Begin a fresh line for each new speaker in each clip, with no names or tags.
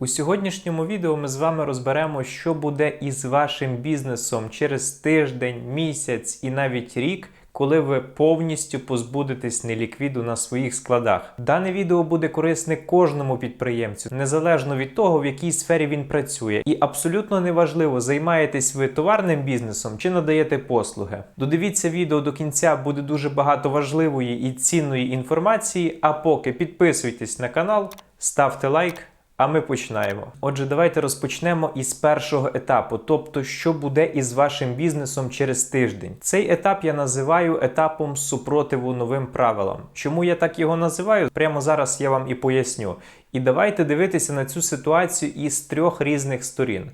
У сьогоднішньому відео ми з вами розберемо, що буде із вашим бізнесом через тиждень, місяць і навіть рік, коли ви повністю позбудетесь неліквіду на своїх складах. Дане відео буде корисне кожному підприємцю, незалежно від того, в якій сфері він працює. І абсолютно неважливо, займаєтесь ви товарним бізнесом чи надаєте послуги. Додивіться відео до кінця, буде дуже багато важливої і цінної інформації. А поки підписуйтесь на канал, ставте лайк. А ми починаємо. Отже, давайте розпочнемо із першого етапу, тобто, що буде із вашим бізнесом через тиждень. Цей етап я називаю етапом супротиву новим правилам. Чому я так його називаю? Прямо зараз я вам і поясню. І давайте дивитися на цю ситуацію із трьох різних сторін.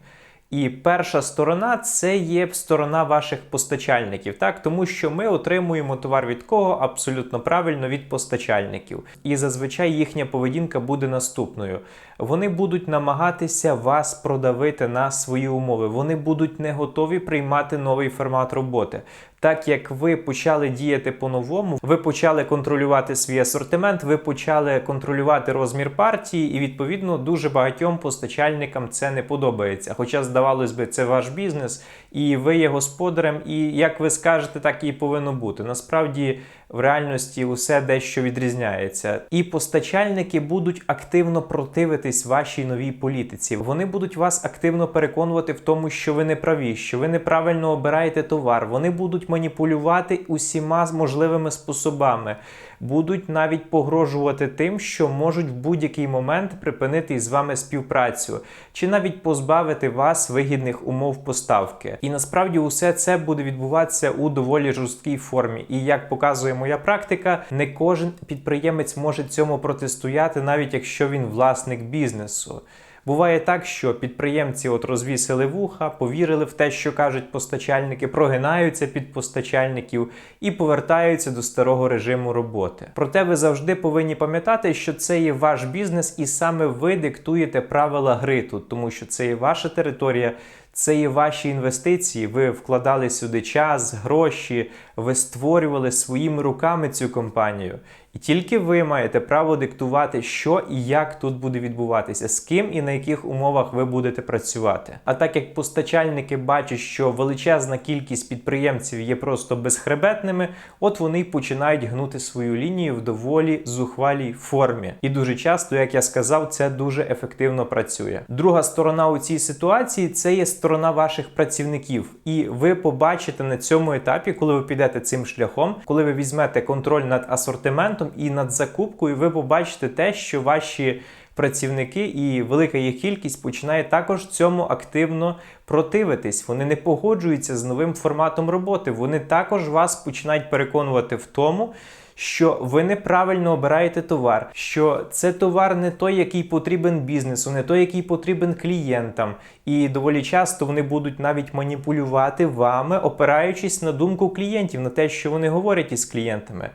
І перша сторона це є сторона ваших постачальників, так тому що ми отримуємо товар від кого абсолютно правильно від постачальників. І зазвичай їхня поведінка буде наступною: вони будуть намагатися вас продавити на свої умови. Вони будуть не готові приймати новий формат роботи. Так як ви почали діяти по-новому, ви почали контролювати свій асортимент, ви почали контролювати розмір партії, і відповідно дуже багатьом постачальникам це не подобається. Хоча, здавалось би, це ваш бізнес, і ви є господарем, і як ви скажете, так і повинно бути. Насправді. В реальності усе дещо відрізняється, і постачальники будуть активно противитись вашій новій політиці. Вони будуть вас активно переконувати в тому, що ви не праві, що ви неправильно обираєте товар. Вони будуть маніпулювати усіма можливими способами, будуть навіть погрожувати тим, що можуть в будь-який момент припинити із вами співпрацю, чи навіть позбавити вас вигідних умов поставки. І насправді усе це буде відбуватися у доволі жорсткій формі. І як показує моя практика, не кожен підприємець може цьому протистояти, навіть якщо він власник бізнесу. Буває так, що підприємці от розвісили вуха, повірили в те, що кажуть постачальники, прогинаються під постачальників і повертаються до старого режиму роботи. Проте ви завжди повинні пам'ятати, що це є ваш бізнес, і саме ви диктуєте правила гри тут, тому що це є ваша територія. Це є ваші інвестиції. Ви вкладали сюди час, гроші, ви створювали своїми руками цю компанію. І тільки ви маєте право диктувати, що і як тут буде відбуватися, з ким і на яких умовах ви будете працювати. А так як постачальники бачать, що величезна кількість підприємців є просто безхребетними, от вони й починають гнути свою лінію в доволі зухвалій формі. І дуже часто, як я сказав, це дуже ефективно працює. Друга сторона у цій ситуації це є сторона ваших працівників. І ви побачите на цьому етапі, коли ви підете цим шляхом, коли ви візьмете контроль над асортиментом і над закупкою, ви побачите те, що ваші працівники і велика їх кількість починає також цьому активно противитись. Вони не погоджуються з новим форматом роботи. Вони також вас починають переконувати в тому. Що ви неправильно обираєте товар, що це товар не той, який потрібен бізнесу, не той, який потрібен клієнтам, і доволі часто вони будуть навіть маніпулювати вами, опираючись на думку клієнтів, на те, що вони говорять із клієнтами.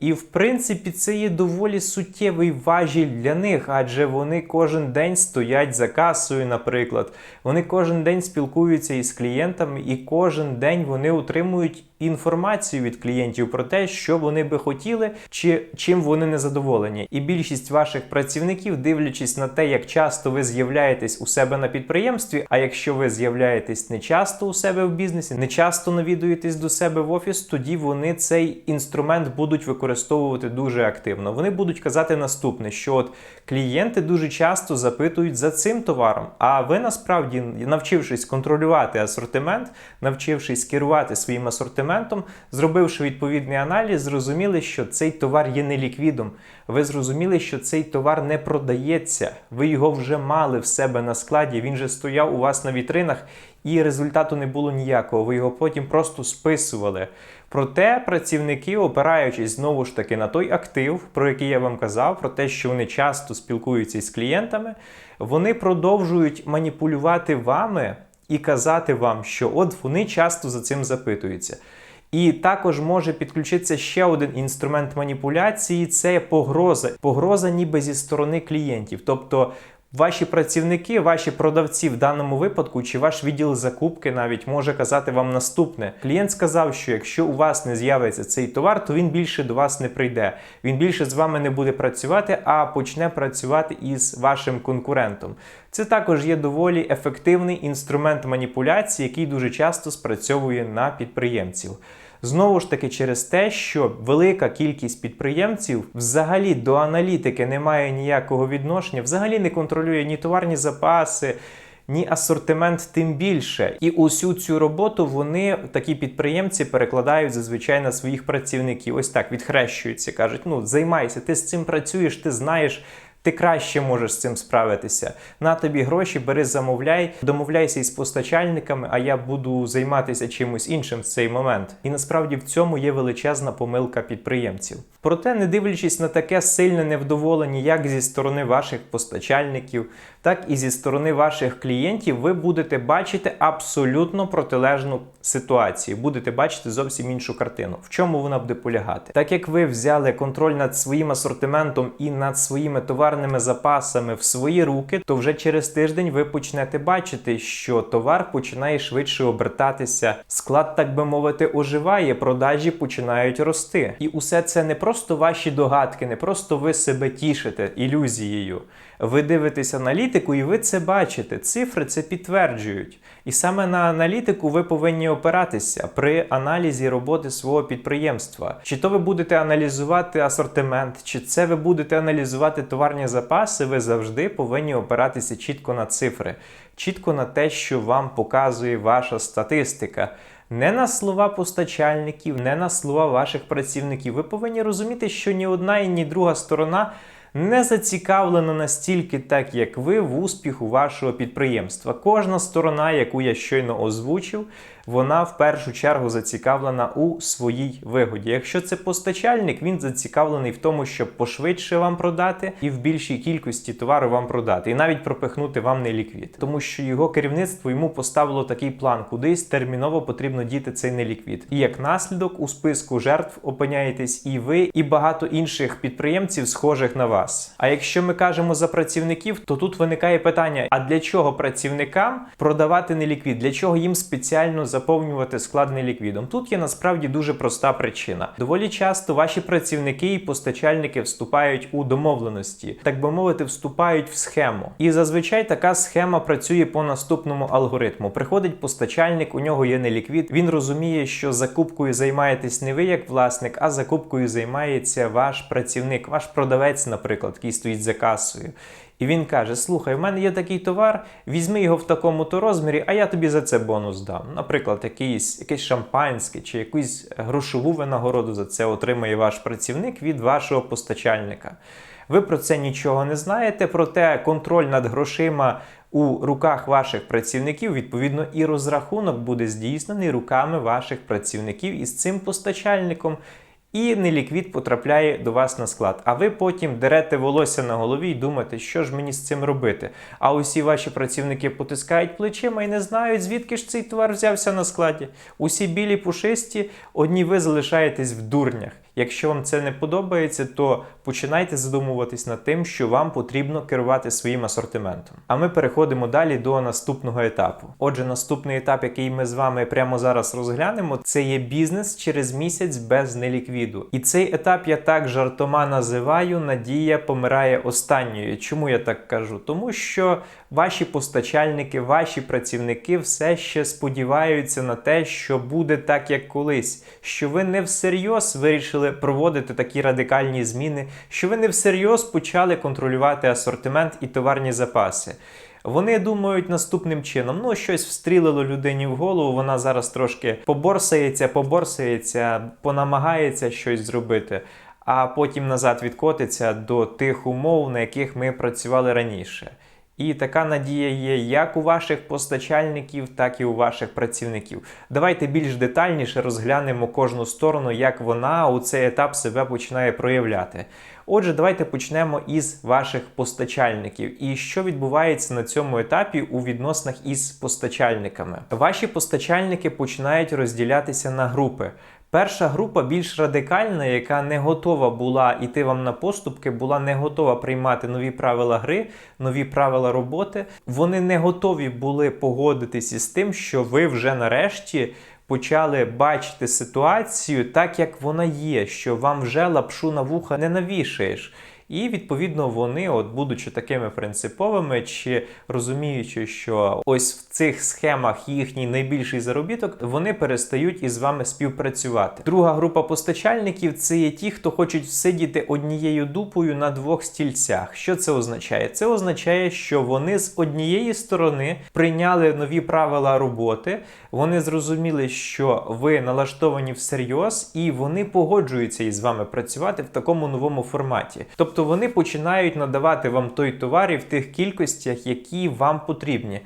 І в принципі це є доволі суттєвий важіль для них, адже вони кожен день стоять за касою, наприклад. Вони кожен день спілкуються із клієнтами, і кожен день вони отримують інформацію від клієнтів про те, що вони би хотіли, чи чим вони не задоволені. І більшість ваших працівників, дивлячись на те, як часто ви з'являєтесь у себе на підприємстві. А якщо ви з'являєтесь не часто у себе в бізнесі, не часто навідуєтесь до себе в офіс, тоді вони цей інструмент будуть використовувати дуже активно. Вони будуть казати наступне: що от клієнти дуже часто запитують за цим товаром. А ви насправді, навчившись контролювати асортимент, навчившись керувати своїм асортиментом асортиментом, зробивши відповідний аналіз, зрозуміли, що цей товар є неліквідом. Ви зрозуміли, що цей товар не продається. Ви його вже мали в себе на складі. Він же стояв у вас на вітринах, і результату не було ніякого. Ви його потім просто списували. Проте працівники, опираючись знову ж таки на той актив, про який я вам казав, про те, що вони часто спілкуються з клієнтами, вони продовжують маніпулювати вами і казати вам, що от вони часто за цим запитуються. І також може підключитися ще один інструмент маніпуляції це погроза. Погроза ніби зі сторони клієнтів. Тобто Ваші працівники, ваші продавці в даному випадку, чи ваш відділ закупки навіть може казати вам наступне. Клієнт сказав, що якщо у вас не з'явиться цей товар, то він більше до вас не прийде. Він більше з вами не буде працювати, а почне працювати із вашим конкурентом. Це також є доволі ефективний інструмент маніпуляції, який дуже часто спрацьовує на підприємців. Знову ж таки, через те, що велика кількість підприємців взагалі до аналітики не має ніякого відношення, взагалі не контролює ні товарні запаси. Ні асортимент, тим більше. І усю цю роботу вони, такі підприємці, перекладають зазвичай на своїх працівників. Ось так відхрещуються, кажуть: ну займайся, ти з цим працюєш, ти знаєш. Ти краще можеш з цим справитися. На тобі гроші, бери, замовляй, домовляйся із постачальниками, а я буду займатися чимось іншим в цей момент. І насправді в цьому є величезна помилка підприємців. Проте, не дивлячись на таке сильне невдоволення, як зі сторони ваших постачальників, так і зі сторони ваших клієнтів, ви будете бачити абсолютно протилежну ситуацію. Будете бачити зовсім іншу картину. В чому вона буде полягати? Так як ви взяли контроль над своїм асортиментом і над своїми товарними запасами в свої руки, то вже через тиждень ви почнете бачити, що товар починає швидше обертатися. Склад, так би мовити, оживає, продажі починають рости. І усе це не просто ваші догадки, не просто ви себе тішите ілюзією. Ви дивитесь аналітику, і ви це бачите. Цифри це підтверджують. І саме на аналітику ви повинні опиратися при аналізі роботи свого підприємства. Чи то ви будете аналізувати асортимент, чи це ви будете аналізувати товарні запаси, ви завжди повинні опиратися чітко на цифри, чітко на те, що вам показує ваша статистика. Не на слова постачальників, не на слова ваших працівників. Ви повинні розуміти, що ні одна і ні друга сторона не зацікавлена настільки, так як ви, в успіху вашого підприємства. Кожна сторона, яку я щойно озвучив, вона в першу чергу зацікавлена у своїй вигоді. Якщо це постачальник, він зацікавлений в тому, щоб пошвидше вам продати і в більшій кількості товару вам продати, і навіть пропихнути вам неліквід. Тому що його керівництво йому поставило такий план, кудись терміново потрібно діти цей неліквід. І як наслідок у списку жертв опиняєтесь і ви, і багато інших підприємців, схожих на вас. А якщо ми кажемо за працівників, то тут виникає питання: а для чого працівникам продавати неліквід? Для чого їм спеціально заповнювати склад неліквідом? Тут є насправді дуже проста причина. Доволі часто ваші працівники і постачальники вступають у домовленості, так би мовити, вступають в схему. І зазвичай така схема працює по наступному алгоритму. Приходить постачальник, у нього є неліквід. Він розуміє, що закупкою займаєтесь не ви як власник, а закупкою займається ваш працівник, ваш продавець, наприклад, який стоїть за касою. І він каже: Слухай, в мене є такий товар, візьми його в такому-то розмірі, а я тобі за це бонус дам. Наприклад, якийсь, якесь шампанське чи якусь грошову винагороду за це отримає ваш працівник від вашого постачальника. Ви про це нічого не знаєте, проте контроль над грошима у руках ваших працівників, відповідно, і розрахунок буде здійснений руками ваших працівників із цим постачальником. І неліквід потрапляє до вас на склад. А ви потім дерете волосся на голові і думаєте, що ж мені з цим робити. А усі ваші працівники потискають плечима і не знають, звідки ж цей товар взявся на складі. Усі білі пушисті, одні ви залишаєтесь в дурнях. Якщо вам це не подобається, то починайте задумуватись над тим, що вам потрібно керувати своїм асортиментом. А ми переходимо далі до наступного етапу. Отже, наступний етап, який ми з вами прямо зараз розглянемо, це є бізнес через місяць без неліквіду. І цей етап я так жартома називаю Надія помирає останньою. Чому я так кажу? Тому що ваші постачальники, ваші працівники все ще сподіваються на те, що буде так, як колись, що ви не всерйоз вирішили проводити такі радикальні зміни, що ви не всерйоз почали контролювати асортимент і товарні запаси. Вони думають наступним чином: ну, щось встрілило людині в голову, вона зараз трошки поборсається, поборсається, понамагається щось зробити, а потім назад відкотиться до тих умов, на яких ми працювали раніше. І така надія є як у ваших постачальників, так і у ваших працівників. Давайте більш детальніше розглянемо кожну сторону, як вона у цей етап себе починає проявляти. Отже, давайте почнемо із ваших постачальників. І що відбувається на цьому етапі у відносинах із постачальниками? Ваші постачальники починають розділятися на групи. Перша група більш радикальна, яка не готова була йти вам на поступки, була не готова приймати нові правила гри, нові правила роботи. Вони не готові були погодитись із тим, що ви вже нарешті почали бачити ситуацію так, як вона є, що вам вже лапшу на вуха не навішаєш. І відповідно вони, от будучи такими принциповими, чи розуміючи, що ось в цих схемах їхній найбільший заробіток, вони перестають із вами співпрацювати. Друга група постачальників це є ті, хто хочуть сидіти однією дупою на двох стільцях. Що це означає? Це означає, що вони з однієї сторони прийняли нові правила роботи, вони зрозуміли, що ви налаштовані всерйоз, і вони погоджуються із вами працювати в такому новому форматі. Тобто вони починають надавати вам той товар і в тих кількостях, які вам потрібні.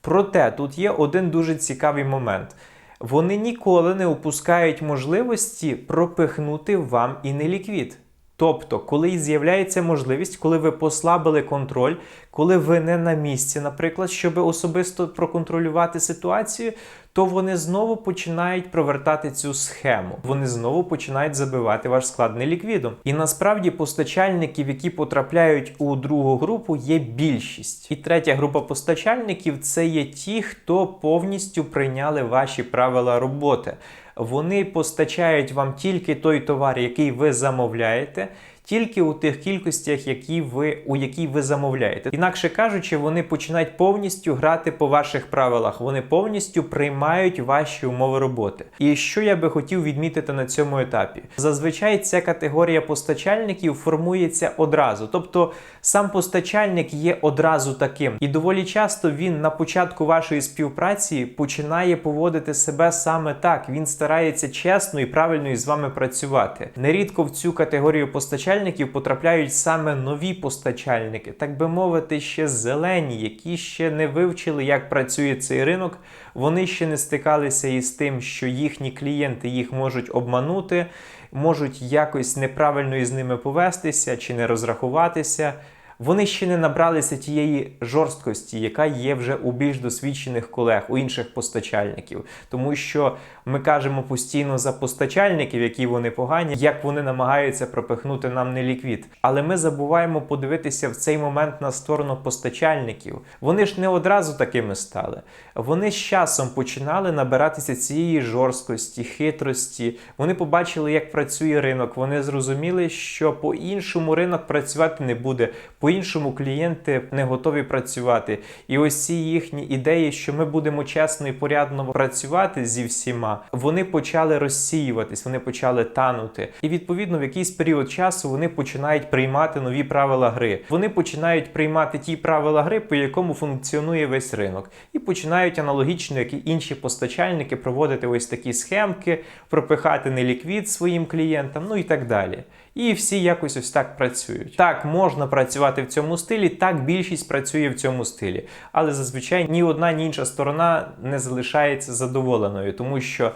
Проте тут є один дуже цікавий момент. Вони ніколи не упускають можливості пропихнути вам і неліквід. Тобто, коли з'являється можливість, коли ви послабили контроль, коли ви не на місці, наприклад, щоб особисто проконтролювати ситуацію, то вони знову починають провертати цю схему. Вони знову починають забивати ваш склад неліквідом. І насправді постачальників, які потрапляють у другу групу, є більшість. І третя група постачальників це є ті, хто повністю прийняли ваші правила роботи. Вони постачають вам тільки той товар, який ви замовляєте. Тільки у тих кількостях, які ви у які ви замовляєте, інакше кажучи, вони починають повністю грати по ваших правилах. Вони повністю приймають ваші умови роботи. І що я би хотів відмітити на цьому етапі? Зазвичай ця категорія постачальників формується одразу, тобто сам постачальник є одразу таким, і доволі часто він на початку вашої співпраці починає поводити себе саме так. Він старається чесно і правильно із вами працювати. Нерідко в цю категорію постачальників потрапляють саме нові постачальники, так би мовити, ще зелені, які ще не вивчили, як працює цей ринок. Вони ще не стикалися із тим, що їхні клієнти їх можуть обманути, можуть якось неправильно із ними повестися чи не розрахуватися. Вони ще не набралися тієї жорсткості, яка є вже у більш досвідчених колег, у інших постачальників, тому що ми кажемо постійно за постачальників, які вони погані, як вони намагаються пропихнути нам неліквід. Але ми забуваємо подивитися в цей момент на сторону постачальників. Вони ж не одразу такими стали. Вони з часом починали набиратися цієї жорсткості, хитрості. Вони побачили, як працює ринок. Вони зрозуміли, що по-іншому ринок працювати не буде. По-іншому клієнти не готові працювати. І ось ці їхні ідеї, що ми будемо чесно і порядно працювати зі всіма, вони почали розсіюватись, вони почали танути. І відповідно в якийсь період часу вони починають приймати нові правила гри. Вони починають приймати ті правила гри, по якому функціонує весь ринок, і починають аналогічно, як і інші постачальники, проводити ось такі схемки, пропихати неліквід своїм клієнтам, ну і так далі. І всі якось ось так працюють. Так, можна працювати в цьому стилі, так більшість працює в цьому стилі. Але зазвичай ні одна, ні інша сторона не залишається задоволеною, тому що.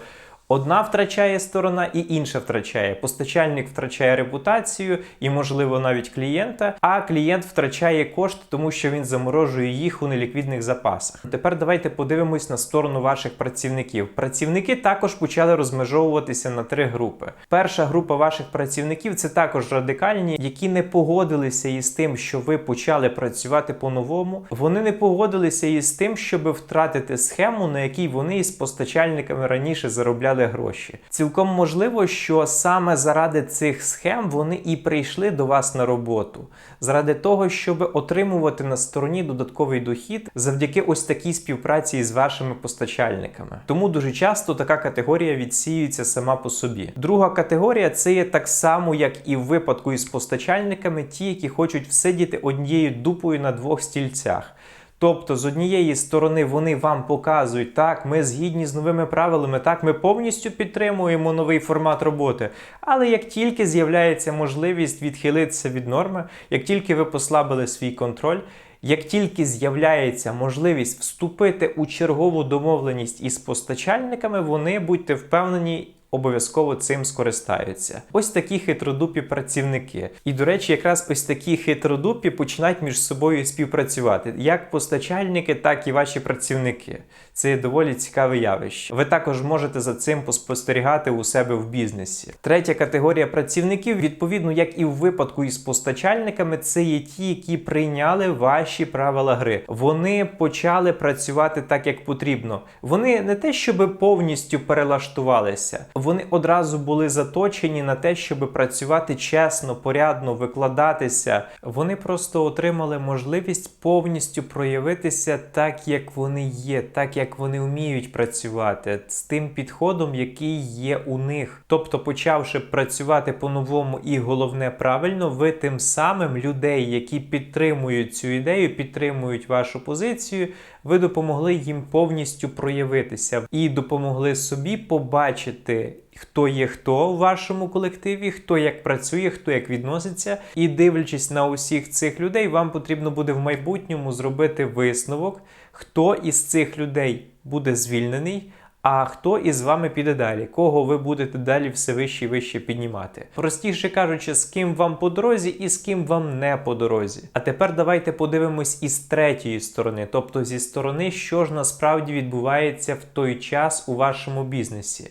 Одна втрачає сторона і інша втрачає. Постачальник втрачає репутацію і, можливо, навіть клієнта, а клієнт втрачає кошти, тому що він заморожує їх у неліквідних запасах. Тепер давайте подивимось на сторону ваших працівників. Працівники також почали розмежовуватися на три групи. Перша група ваших працівників це також радикальні, які не погодилися із тим, що ви почали працювати по-новому. Вони не погодилися із тим, щоб втратити схему, на якій вони із постачальниками раніше заробляли гроші. Цілком можливо, що саме заради цих схем вони і прийшли до вас на роботу, заради того, щоб отримувати на стороні додатковий дохід завдяки ось такій співпраці з вашими постачальниками. Тому дуже часто така категорія відсіюється сама по собі. Друга категорія це є так само, як і в випадку із постачальниками, ті, які хочуть всидіти однією дупою на двох стільцях. Тобто, з однієї сторони, вони вам показують, так, ми згідні з новими правилами, так, ми повністю підтримуємо новий формат роботи. Але як тільки з'являється можливість відхилитися від норми, як тільки ви послабили свій контроль, як тільки з'являється можливість вступити у чергову домовленість із постачальниками, вони будьте впевнені. Обов'язково цим скористаються. Ось такі хитродупі працівники. І, до речі, якраз ось такі хитродупі починають між собою співпрацювати, як постачальники, так і ваші працівники. Це є доволі цікаве явище. Ви також можете за цим поспостерігати у себе в бізнесі. Третя категорія працівників, відповідно, як і в випадку із постачальниками, це є ті, які прийняли ваші правила гри. Вони почали працювати так, як потрібно. Вони не те, щоб повністю перелаштувалися, вони одразу були заточені на те, щоб працювати чесно, порядно, викладатися. Вони просто отримали можливість повністю проявитися так, як вони є, так як вони вміють працювати, з тим підходом, який є у них. Тобто, почавши працювати по-новому і головне правильно, ви тим самим людей, які підтримують цю ідею, підтримують вашу позицію, ви допомогли їм повністю проявитися і допомогли собі побачити. Хто є хто в вашому колективі, хто як працює, хто як відноситься, і дивлячись на усіх цих людей, вам потрібно буде в майбутньому зробити висновок, хто із цих людей буде звільнений, а хто із вами піде далі, кого ви будете далі все вище і вище піднімати. Простіше кажучи, з ким вам по дорозі і з ким вам не по дорозі. А тепер давайте подивимось із третьої сторони, тобто зі сторони, що ж насправді відбувається в той час у вашому бізнесі.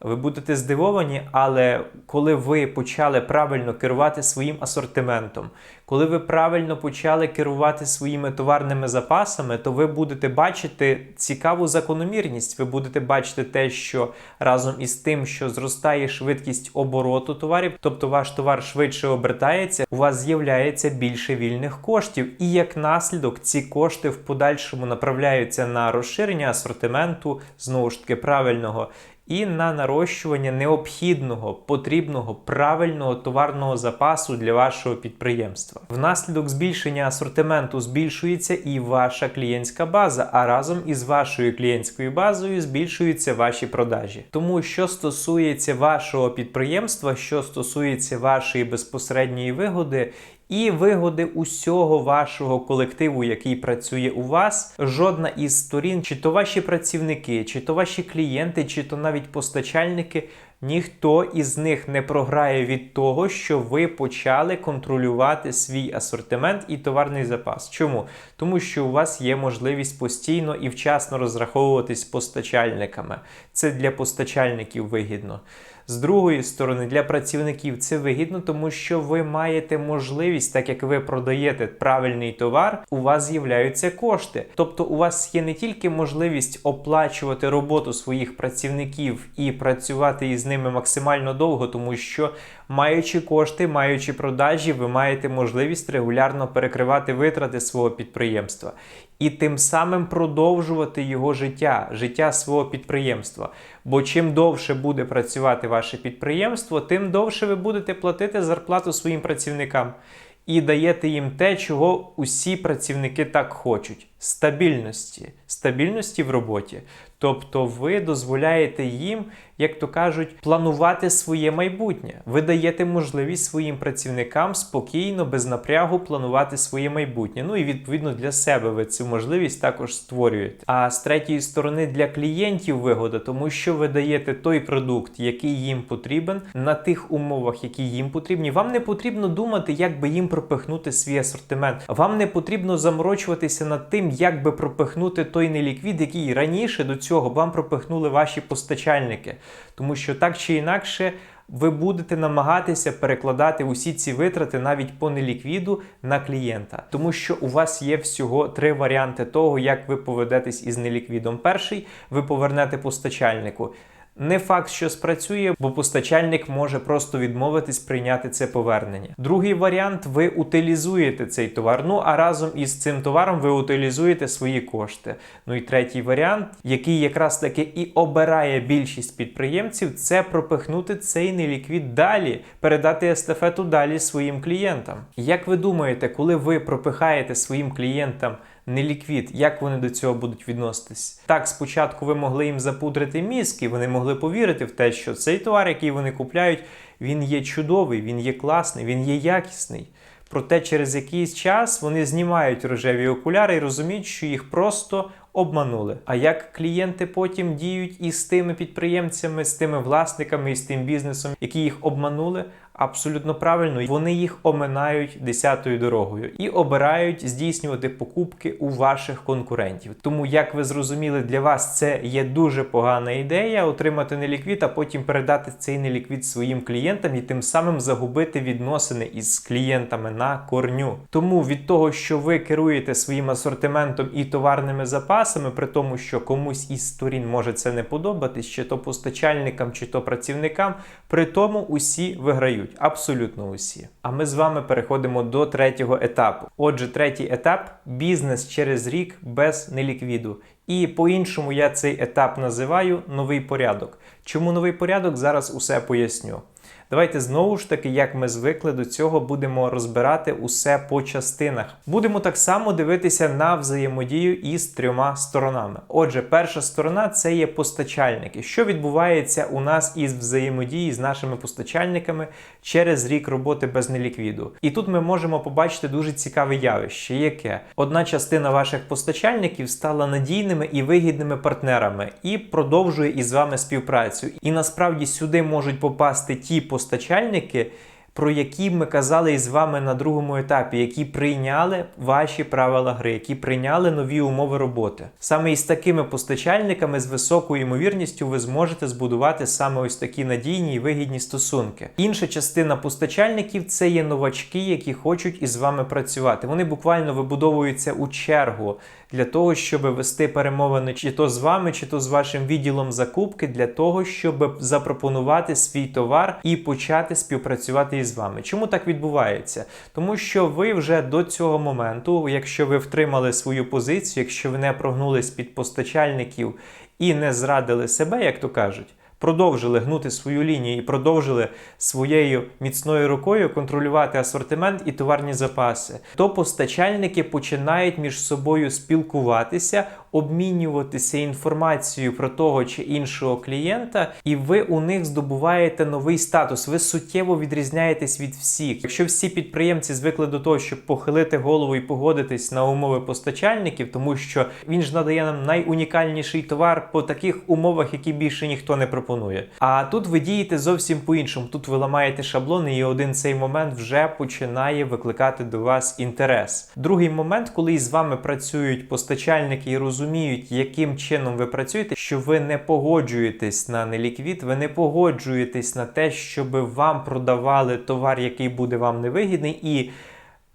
Ви будете здивовані, але коли ви почали правильно керувати своїм асортиментом, коли ви правильно почали керувати своїми товарними запасами, то ви будете бачити цікаву закономірність. Ви будете бачити те, що разом із тим, що зростає швидкість обороту товарів, тобто ваш товар швидше обертається, у вас з'являється більше вільних коштів, і як наслідок ці кошти в подальшому направляються на розширення асортименту, знову ж таки правильного і на нарощування необхідного, потрібного, правильного товарного запасу для вашого підприємства. Внаслідок збільшення асортименту збільшується і ваша клієнтська база, а разом із вашою клієнтською базою збільшуються ваші продажі. Тому що стосується вашого підприємства, що стосується вашої безпосередньої вигоди, і вигоди усього вашого колективу, який працює у вас, жодна із сторін, чи то ваші працівники, чи то ваші клієнти, чи то навіть постачальники. Ніхто із них не програє від того, що ви почали контролювати свій асортимент і товарний запас. Чому? Тому що у вас є можливість постійно і вчасно розраховуватись постачальниками. Це для постачальників вигідно. З другої сторони, для працівників це вигідно, тому що ви маєте можливість, так як ви продаєте правильний товар, у вас з'являються кошти. Тобто, у вас є не тільки можливість оплачувати роботу своїх працівників і працювати із ними максимально довго, тому що маючи кошти, маючи продажі, ви маєте можливість регулярно перекривати витрати свого підприємства. І тим самим продовжувати його життя, життя свого підприємства. Бо чим довше буде працювати ваше підприємство, тим довше ви будете платити зарплату своїм працівникам і даєте їм те, чого усі працівники так хочуть: стабільності, стабільності в роботі. Тобто ви дозволяєте їм, як то кажуть, планувати своє майбутнє. Ви даєте можливість своїм працівникам спокійно, без напрягу планувати своє майбутнє. Ну і відповідно для себе ви цю можливість також створюєте. А з третьої сторони для клієнтів вигода, тому що ви даєте той продукт, який їм потрібен, на тих умовах, які їм потрібні. Вам не потрібно думати, як би їм пропихнути свій асортимент. Вам не потрібно заморочуватися над тим, як би пропихнути той неліквід, який раніше до цього вам пропихнули ваші постачальники. Тому що так чи інакше. Ви будете намагатися перекладати усі ці витрати навіть по неліквіду на клієнта, тому що у вас є всього три варіанти того, як ви поведетесь із неліквідом. Перший ви повернете постачальнику. Не факт, що спрацює, бо постачальник може просто відмовитись прийняти це повернення. Другий варіант ви утилізуєте цей товар. Ну а разом із цим товаром ви утилізуєте свої кошти. Ну і третій варіант, який якраз таки і обирає більшість підприємців, це пропихнути цей неліквід далі, передати естафету далі своїм клієнтам. Як ви думаєте, коли ви пропихаєте своїм клієнтам? Неліквід, як вони до цього будуть відноситись? Так, спочатку ви могли їм запудрити мізки, вони могли повірити в те, що цей товар, який вони купляють, він є чудовий, він є класний, він є якісний. Проте через якийсь час вони знімають рожеві окуляри і розуміють, що їх просто обманули. А як клієнти потім діють із тими підприємцями, з тими власниками і з тим бізнесом, які їх обманули? Абсолютно правильно, вони їх оминають десятою дорогою і обирають здійснювати покупки у ваших конкурентів. Тому, як ви зрозуміли, для вас це є дуже погана ідея отримати неліквід, а потім передати цей неліквід своїм клієнтам і тим самим загубити відносини із клієнтами на корню. Тому від того, що ви керуєте своїм асортиментом і товарними запасами, при тому, що комусь із сторін може це не подобатись, чи то постачальникам, чи то працівникам, при тому усі виграють. Абсолютно усі. А ми з вами переходимо до третього етапу. Отже, третій етап бізнес через рік без неліквіду. І по-іншому я цей етап називаю новий порядок. Чому новий порядок? Зараз усе поясню. Давайте знову ж таки, як ми звикли до цього, будемо розбирати усе по частинах. Будемо так само дивитися на взаємодію із трьома сторонами. Отже, перша сторона це є постачальники. Що відбувається у нас із взаємодії з нашими постачальниками через рік роботи без неліквіду? І тут ми можемо побачити дуже цікаве явище, яке одна частина ваших постачальників стала надійними і вигідними партнерами і продовжує із вами співпрацю. І насправді сюди можуть попасти ті постачальники, про які ми казали із вами на другому етапі, які прийняли ваші правила гри, які прийняли нові умови роботи. Саме із такими постачальниками з високою ймовірністю ви зможете збудувати саме ось такі надійні і вигідні стосунки. Інша частина постачальників це є новачки, які хочуть із вами працювати. Вони буквально вибудовуються у чергу для того, щоб вести перемовини чи то з вами, чи то з вашим відділом закупки, для того, щоб запропонувати свій товар і почати співпрацювати із вами. Чому так відбувається? Тому що ви вже до цього моменту, якщо ви втримали свою позицію, якщо ви не прогнулись під постачальників і не зрадили себе, як то кажуть. Продовжили гнути свою лінію і продовжили своєю міцною рукою контролювати асортимент і товарні запаси, то постачальники починають між собою спілкуватися, обмінюватися інформацією про того чи іншого клієнта, і ви у них здобуваєте новий статус. Ви суттєво відрізняєтесь від всіх. Якщо всі підприємці звикли до того, щоб похилити голову і погодитись на умови постачальників, тому що він ж надає нам найунікальніший товар по таких умовах, які більше ніхто не пропонує. А тут ви дієте зовсім по-іншому. Тут ви ламаєте шаблони, і один цей момент вже починає викликати до вас інтерес. Другий момент, коли з вами працюють постачальники і розуміють, розуміють, яким чином ви працюєте, що ви не погоджуєтесь на неліквід, ви не погоджуєтесь на те, щоб вам продавали товар, який буде вам невигідний, і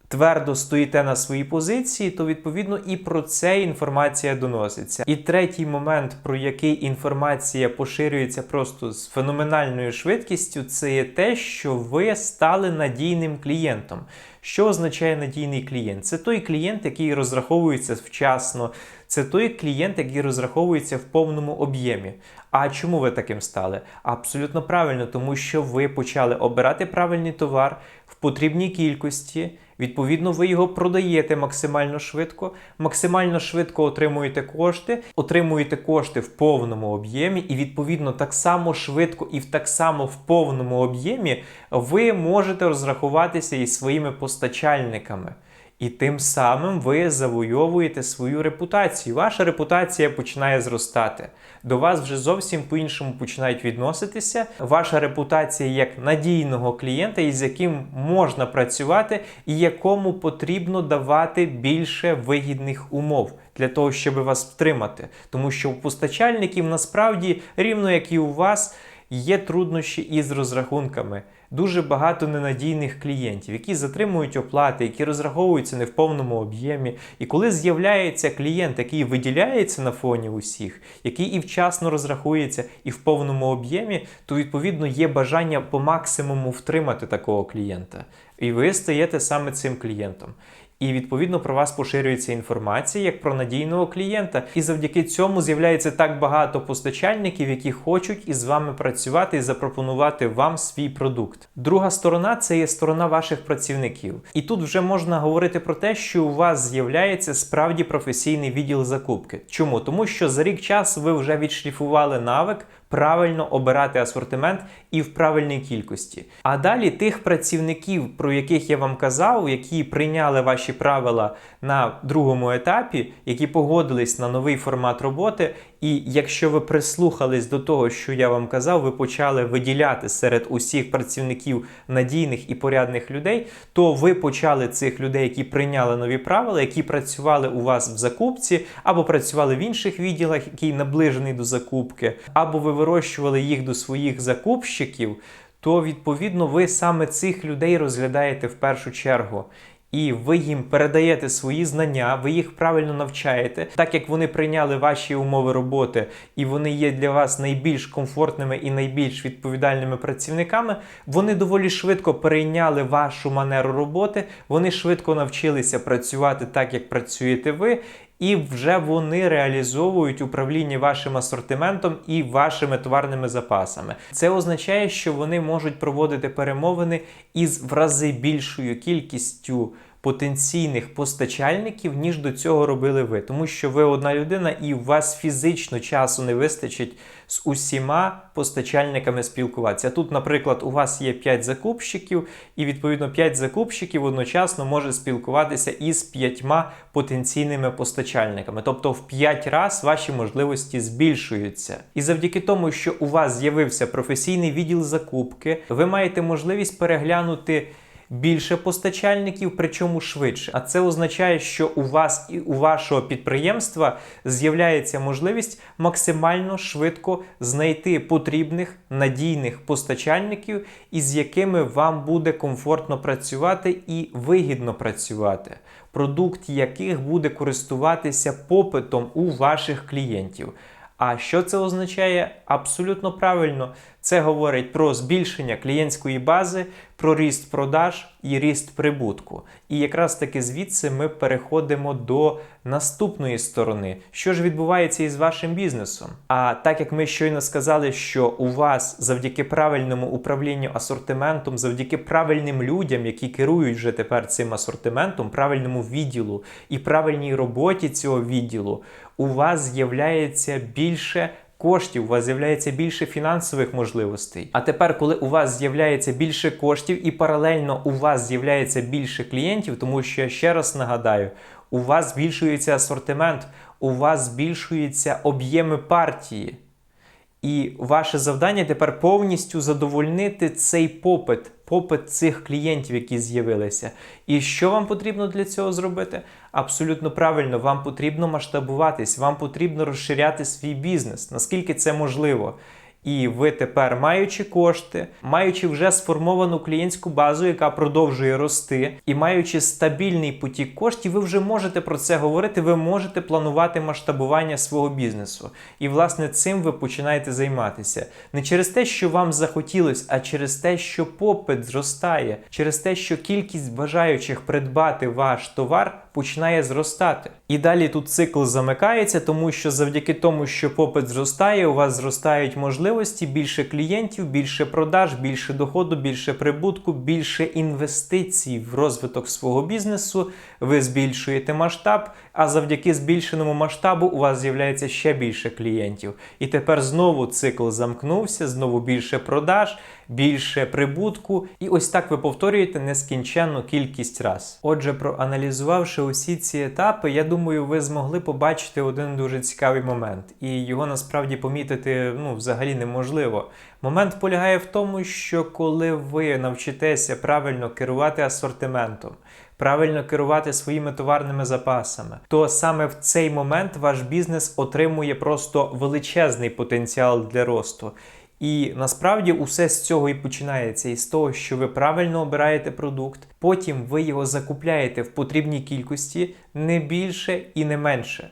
твердо стоїте на своїй позиції, то відповідно і про це інформація доноситься. І третій момент, про який інформація поширюється просто з феноменальною швидкістю, це є те, що ви стали надійним клієнтом. Що означає надійний клієнт? Це той клієнт, який розраховується вчасно, це той клієнт, який розраховується в повному об'ємі. А чому ви таким стали? Абсолютно правильно, тому що ви почали обирати правильний товар в потрібній кількості. Відповідно, ви його продаєте максимально швидко, максимально швидко отримуєте кошти, отримуєте кошти в повному об'ємі, і відповідно так само швидко і так само в повному об'ємі ви можете розрахуватися із своїми постачальниками. І тим самим ви завойовуєте свою репутацію. Ваша репутація починає зростати. До вас вже зовсім по-іншому починають відноситися. Ваша репутація як надійного клієнта, із яким можна працювати, і якому потрібно давати більше вигідних умов для того, щоб вас втримати. Тому що у постачальників насправді, рівно як і у вас, є труднощі із розрахунками дуже багато ненадійних клієнтів, які затримують оплати, які розраховуються не в повному об'ємі. І коли з'являється клієнт, який виділяється на фоні усіх, який і вчасно розрахується, і в повному об'ємі, то відповідно є бажання по максимуму втримати такого клієнта. І ви стаєте саме цим клієнтом. І відповідно про вас поширюється інформація як про надійного клієнта. І завдяки цьому з'являється так багато постачальників, які хочуть із вами працювати і запропонувати вам свій продукт. Друга сторона це є сторона ваших працівників. І тут вже можна говорити про те, що у вас з'являється справді професійний відділ закупки. Чому? Тому що за рік часу ви вже відшліфували навик правильно обирати асортимент і в правильній кількості. А далі тих працівників, про яких я вам казав, які прийняли ваші правила на другому етапі, які погодились на новий формат роботи. І якщо ви прислухались до того, що я вам казав, ви почали виділяти серед усіх працівників надійних і порядних людей, то ви почали цих людей, які прийняли нові правила, які працювали у вас в закупці, або працювали в інших відділах, які наближений до закупки, або ви вирощували їх до своїх закупщиків, то відповідно ви саме цих людей розглядаєте в першу чергу. І ви їм передаєте свої знання, ви їх правильно навчаєте, так як вони прийняли ваші умови роботи, і вони є для вас найбільш комфортними і найбільш відповідальними працівниками. Вони доволі швидко перейняли вашу манеру роботи, вони швидко навчилися працювати так, як працюєте ви. І вже вони реалізовують управління вашим асортиментом і вашими товарними запасами. Це означає, що вони можуть проводити перемовини із в рази більшою кількістю потенційних постачальників, ніж до цього робили ви, тому що ви одна людина, і у вас фізично часу не вистачить з усіма постачальниками спілкуватися. Тут, наприклад, у вас є 5 закупщиків, і відповідно 5 закупщиків одночасно може спілкуватися із 5 потенційними постачальниками. Тобто в 5 разів ваші можливості збільшуються. І завдяки тому, що у вас з'явився професійний відділ закупки, ви маєте можливість переглянути більше постачальників, причому швидше. А це означає, що у вас і у вашого підприємства з'являється можливість максимально швидко знайти потрібних надійних постачальників, із якими вам буде комфортно працювати і вигідно працювати. Продукт яких буде користуватися попитом у ваших клієнтів. А що це означає? Абсолютно правильно. Це говорить про збільшення клієнтської бази, про ріст продаж і ріст прибутку. І якраз таки звідси ми переходимо до наступної сторони, що ж відбувається із вашим бізнесом. А так як ми щойно сказали, що у вас завдяки правильному управлінню асортиментом, завдяки правильним людям, які керують вже тепер цим асортиментом, правильному відділу і правильній роботі цього відділу, у вас з'являється більше коштів, у вас з'являється більше фінансових можливостей. А тепер, коли у вас з'являється більше коштів і паралельно у вас з'являється більше клієнтів, тому що я ще раз нагадаю, у вас збільшується асортимент, у вас збільшуються об'єми партії. І ваше завдання тепер повністю задовольнити цей попит, попит цих клієнтів, які з'явилися. І що вам потрібно для цього зробити? Абсолютно правильно, вам потрібно масштабуватись, вам потрібно розширяти свій бізнес, наскільки це можливо. І ви тепер, маючи кошти, маючи вже сформовану клієнтську базу, яка продовжує рости, і маючи стабільний потік коштів, ви вже можете про це говорити, ви можете планувати масштабування свого бізнесу. І, власне, цим ви починаєте займатися. Не через те, що вам захотілось, а через те, що попит зростає, через те, що кількість бажаючих придбати ваш товар починає зростати. І далі тут цикл замикається, тому що завдяки тому, що попит зростає, у вас зростають можливості, більше клієнтів, більше продаж, більше доходу, більше прибутку, більше інвестицій в розвиток свого бізнесу. Ви збільшуєте масштаб, а завдяки збільшеному масштабу у вас з'являється ще більше клієнтів. І тепер знову цикл замкнувся, знову більше продаж, більше прибутку. І ось так ви повторюєте нескінченну кількість раз. Отже, проаналізувавши усі ці етапи, я думаю, ви змогли побачити один дуже цікавий момент, і його насправді помітити ну, взагалі неможливо. Момент полягає в тому, що коли ви навчитеся правильно керувати асортиментом, правильно керувати своїми товарними запасами, то саме в цей момент ваш бізнес отримує просто величезний потенціал для росту. І насправді усе з цього і починається із того, що ви правильно обираєте продукт, потім ви його закупляєте в потрібній кількості не більше і не менше.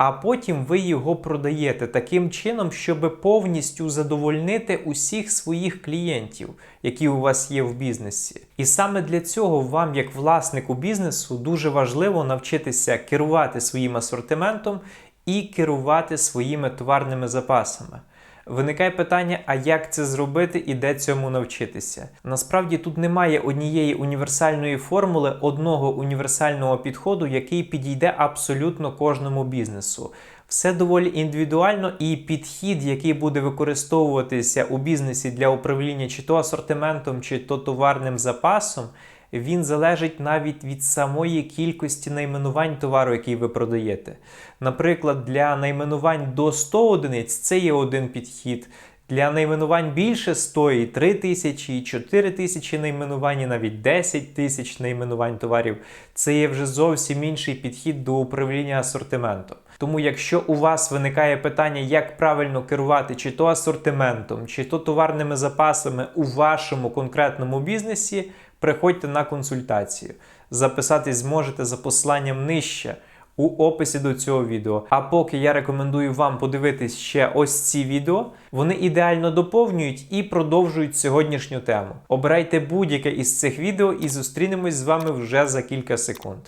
А потім ви його продаєте таким чином, щоб повністю задовольнити усіх своїх клієнтів, які у вас є в бізнесі. І саме для цього вам, як власнику бізнесу, дуже важливо навчитися керувати своїм асортиментом і керувати своїми товарними запасами. Виникає питання, а як це зробити і де цьому навчитися? Насправді тут немає однієї універсальної формули, одного універсального підходу, який підійде абсолютно кожному бізнесу. Все доволі індивідуально, і підхід, який буде використовуватися у бізнесі для управління чи то асортиментом, чи то товарним запасом, він залежить навіть від самої кількості найменувань товару, який ви продаєте. Наприклад, для найменувань до 100 одиниць це є один підхід. Для найменувань більше 100 і 3 тисячі, і 4 тисячі найменувань, і навіть 10 тисяч найменувань товарів. Це є вже зовсім інший підхід до управління асортиментом. Тому, якщо у вас виникає питання, як правильно керувати чи то асортиментом, чи то товарними запасами у вашому конкретному бізнесі, приходьте на консультацію. Записатись зможете за посиланням нижче у описі до цього відео. А поки я рекомендую вам подивитись ще ось ці відео, вони ідеально доповнюють і продовжують сьогоднішню тему. Обирайте будь-яке із цих відео і зустрінемось з вами вже за кілька секунд.